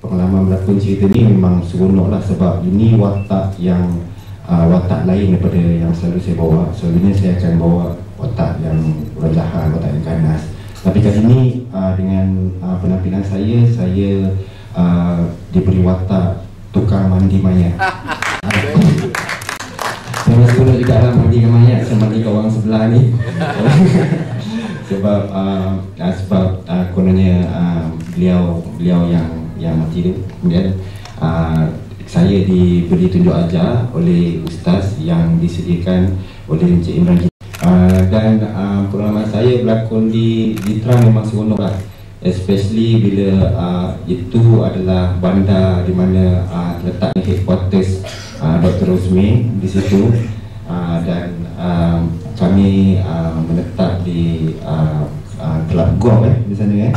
pengalaman berlakon cerita ni memang seronok lah sebab ini watak yang uh, watak lain daripada yang selalu saya bawa. Selalunya saya akan bawa watak yang orang jahat, watak yang ganas. Tapi kali ini uh, dengan uh, penampilan saya saya uh, diberi watak tukang mandi mayat. Saya rasa pun juga lah mandi dengan mayat saya mandi kat orang sebelah ni. Sebab uh, sebab uh, kononnya uh, beliau beliau yang yang mati tu kemudian uh, saya diberi tunjuk ajar oleh ustaz yang disediakan oleh Encik Imran uh, dan uh, pengalaman saya berlakon di di Trump memang seronok lah especially bila uh, itu adalah bandar di mana uh, letak headquarters uh, Dr. Rosme di situ uh, dan uh, kami uh, menetap di uh, uh, Gong eh, di sana eh.